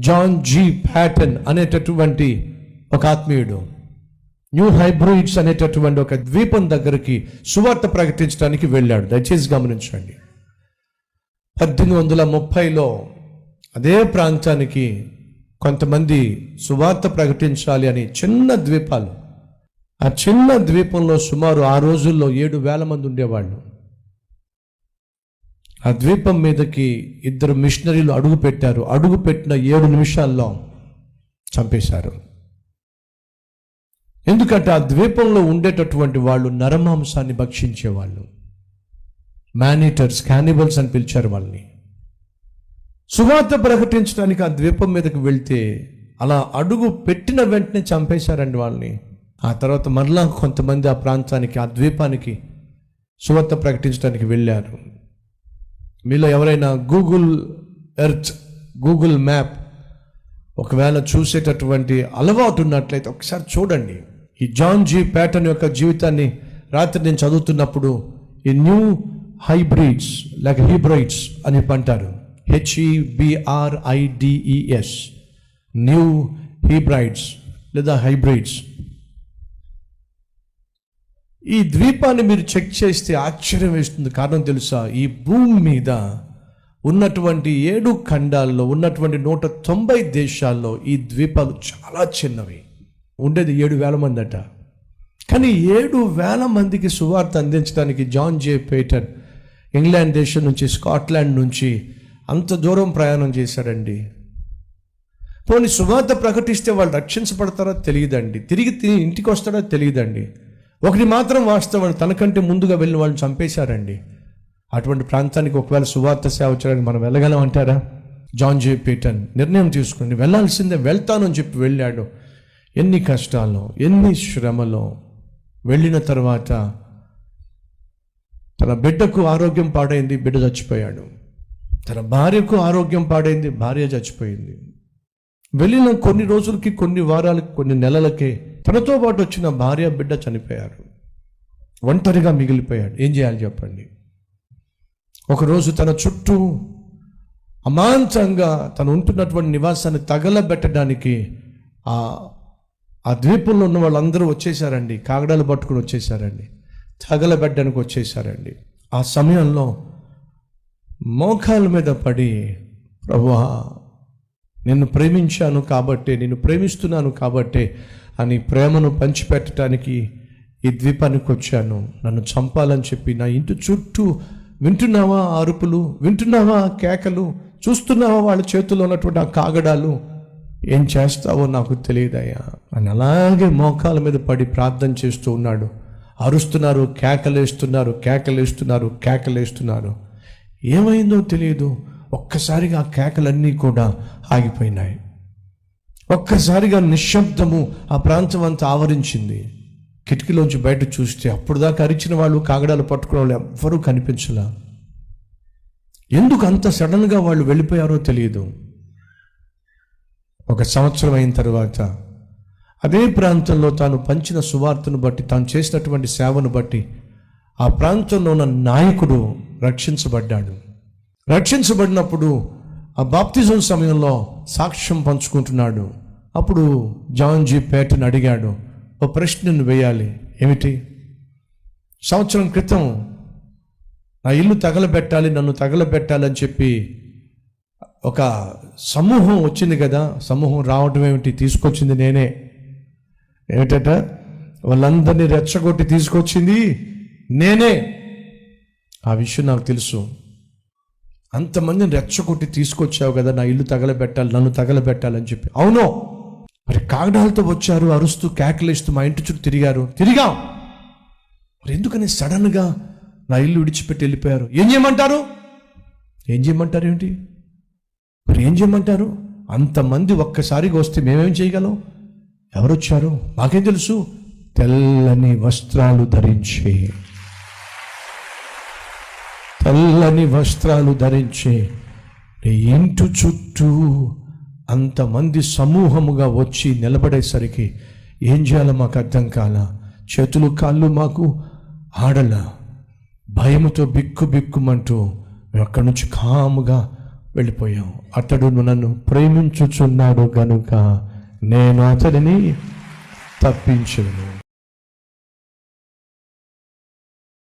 John G Patton అనేటటువంటి ఒక ఆత్మీయుడు. న్యూ హైబ్రూయిడ్స్ అనేటటువంటి ఒక ద్వీపం దగ్గరికి సువార్త ప్రకటించడానికి వెళ్ళాడు. దయచేసి గమనించండి. పద్దెనిమిది వందల ముప్పైలో అదే ప్రాంతానికి కొంతమంది సువార్త ప్రకటించాలి అని చిన్న ద్వీపాలు. ఆ చిన్న ద్వీపంలో సుమారు ఆ రోజుల్లో ఏడు వేల మంది ఉండేవాళ్ళు. ఆ ద్వీపం మీదకి ఇద్దరు మిషనరీలు అడుగు పెట్టారు. అడుగు పెట్టిన ఏడు నిమిషాల్లో చంపేశారు. ఎందుకంటే ఆ ద్వీపంలో ఉండేటటువంటి వాళ్ళు నరమాంసాన్ని భక్షించేవాళ్ళు. మేనేటర్స్ క్యానిబల్స్ అని పిలిచారు వాళ్ళని. సువార్త ప్రకటించడానికి ఆ ద్వీపం మీదకి వెళ్తే అలా అడుగు పెట్టిన వెంటనే చంపేశారండి వాళ్ళని. ఆ తర్వాత మరలా కొంతమంది ఆ ప్రాంతానికి ఆ ద్వీపానికి సువార్త ప్రకటించడానికి వెళ్ళారు. మీలో ఎవరైనా గూగుల్ ఎర్త్ గూగుల్ మ్యాప్ ఒకవేళ చూసేటటువంటి అలవాటు ఉన్నట్లయితే ఒకసారి చూడండి. ఈ జాన్ జీ ప్యాటర్న్ యొక్క జీవితాన్ని రాత్రి నేను చదువుతున్నప్పుడు ఈ న్యూ హైబ్రిడ్స్ లేక హీబ్రైడ్స్ అని అంటారు హెచ్ఈబిఆర్ఐడిఈఎస్ న్యూ హీబ్రైడ్స్ లేదా హైబ్రిడ్స్ ఈ ద్వీపాన్ని మీరు చెక్ చేస్తే ఆశ్చర్యం వేస్తుంది. కారణం తెలుసా? ఈ భూమి మీద ఉన్నటువంటి ఏడు ఖండాల్లో ఉన్నటువంటి నూట తొంభై దేశాల్లో ఈ ద్వీపాలు చాలా చిన్నవి. ఉండేది ఏడు వేల మంది అట. కానీ ఏడు వేల మందికి సువార్త అందించడానికి జాన్ జే పేటర్ ఇంగ్లాండ్ దేశం నుంచి స్కాట్లాండ్ నుంచి అంత దూరం ప్రయాణం చేశాడండి పోనీ సువార్త ప్రకటిస్తే వాళ్ళు రక్షించబడతారో తెలియదండి. తిరిగి తిరిగి ఇంటికి వస్తాడో తెలియదండి. ఒకటి మాత్రం వాస్తవం తనకంటే ముందుగా వెళ్ళిన వాళ్ళని చంపేశారండి. అటువంటి ప్రాంతానికి ఒకవేళ సువార్త సేవ చేయడానికి మనం వెళ్ళగలం అంటారా? జాన్ జే పీటన్ నిర్ణయం తీసుకుని వెళ్ళాల్సిందే వెళ్తాను అని చెప్పి వెళ్ళాడు. ఎన్ని కష్టాలు ఎన్ని శ్రమలో వెళ్ళిన తర్వాత తన బిడ్డకు ఆరోగ్యం పాడైంది బిడ్డ చచ్చిపోయాడు. తన భార్యకు ఆరోగ్యం పాడైంది భార్య చచ్చిపోయింది. వెళ్ళిన కొన్ని రోజులకి కొన్ని వారాలకి కొన్ని నెలలకే తనతో పాటు వచ్చిన భార్య బిడ్డ చనిపోయారు. ఒంటరిగా మిగిలిపోయాడు. ఏం చేయాలి చెప్పండి? ఒకరోజు తన చుట్టూ అమాంతంగా తను ఉంటున్నటువంటి నివాసాన్ని తగలబెట్టడానికి ఆ ఆ ద్వీపంలో ఉన్న వాళ్ళందరూ వచ్చేసారండి కాగడాలు పట్టుకుని వచ్చేసారండి తగలబెట్టడానికి వచ్చేసారండి ఆ సమయంలో మోకాల మీద పడి ప్రభువా నిన్ను ప్రేమించాను కాబట్టే నిన్ను ప్రేమిస్తున్నాను కాబట్టే అని ప్రేమను పంచిపెట్టడానికి ఈ ద్వీపానికి వచ్చాను. నన్ను చంపాలని చెప్పి నా ఇంటి చుట్టూ వింటున్నావా అరుపులు? వింటున్నావా కేకలు? చూస్తున్నావా వాళ్ళ చేతుల్లో ఉన్నటువంటి ఆ కాగడాలు? ఏం చేస్తావో నాకు తెలియదయ్యా. అని అలాగే మోకాల మీద పడి ప్రార్థన చేస్తూ ఉన్నాడు. అరుస్తున్నారు కేకలేస్తున్నారు కేకలేస్తున్నారు కేకలేస్తున్నారు. ఏమైందో తెలియదు. ఒక్కసారిగా ఆ కేకలన్నీ కూడా ఆగిపోయినాయి. ఒక్కసారిగా నిశ్శబ్దము ఆ ప్రాంతం అంతా ఆవరించింది. కిటికీలోంచి బయట చూస్తే అప్పుడు దాకా అరిచిన వాళ్ళు కాగడాలు పట్టుకునే వాళ్ళు ఎవ్వరూ కనిపించలా. ఎందుకు అంత సడన్గా వాళ్ళు వెళ్ళిపోయారో తెలియదు. ఒక సంవత్సరం అయిన తర్వాత అదే ప్రాంతంలో తాను పంచిన సువార్తను బట్టి తాను చేసినటువంటి సేవను బట్టి ఆ ప్రాంతంలో ఉన్న నాయకుడు రక్షించబడ్డాడు. రక్షించబడినప్పుడు ఆ బాప్తిజం సమయంలో సాక్ష్యం పంచుకుంటున్నాడు. అప్పుడు జాన్ జీ పేటను అడిగాడు ఓ ప్రశ్నను వేయాలి. ఏమిటి? సంవత్సరం క్రితం నా ఇల్లు తగలబెట్టాలి నన్ను తగలబెట్టాలి అని చెప్పి ఒక సమూహం వచ్చింది కదా. సమూహం రావడం ఏమిటి? తీసుకొచ్చింది నేనే. ఏమిటట? వాళ్ళందరినీ రెచ్చగొట్టి తీసుకొచ్చింది నేనే. ఆ విషయం నాకు తెలుసు. అంతమందిని రెచ్చగొట్టి తీసుకొచ్చావు కదా నా ఇల్లు తగలబెట్టాలి నన్ను తగలబెట్టాలని చెప్పి. అవును. మరి కాగడాలతో వచ్చారు అరుస్తూ కేకలేస్తూ మా ఇంటి చుట్టూ తిరిగారు. తిరిగాం. మరి ఎందుకని సడన్గా నా ఇల్లు విడిచిపెట్టి వెళ్ళిపోయారు? ఏం చేయమంటారు? ఏం చేయమంటారు ఏంటి? మరి ఏం చేయమంటారు? అంతమంది ఒక్కసారిగా వస్తే మేమేం చేయగలం? ఎవరు వచ్చారు మాకేం తెలుసు? తెల్లని వస్త్రాలు ధరించి. తెల్లని వస్త్రాలు ధరించి. ఇంటి చుట్టూ అంతమంది సమూహముగా వచ్చి నిలబడేసరికి ఏం చేయాలో మాకు అర్థం కాల. చేతులు కాళ్ళు మాకు ఆడల. భయముతో బిక్కు బిక్కుమంటూ అక్కడి నుంచి కాముగా వెళ్ళిపోయాం. అతడు నన్ను ప్రేమించుచున్నాడు గనుక నేను అతడిని తప్పించను.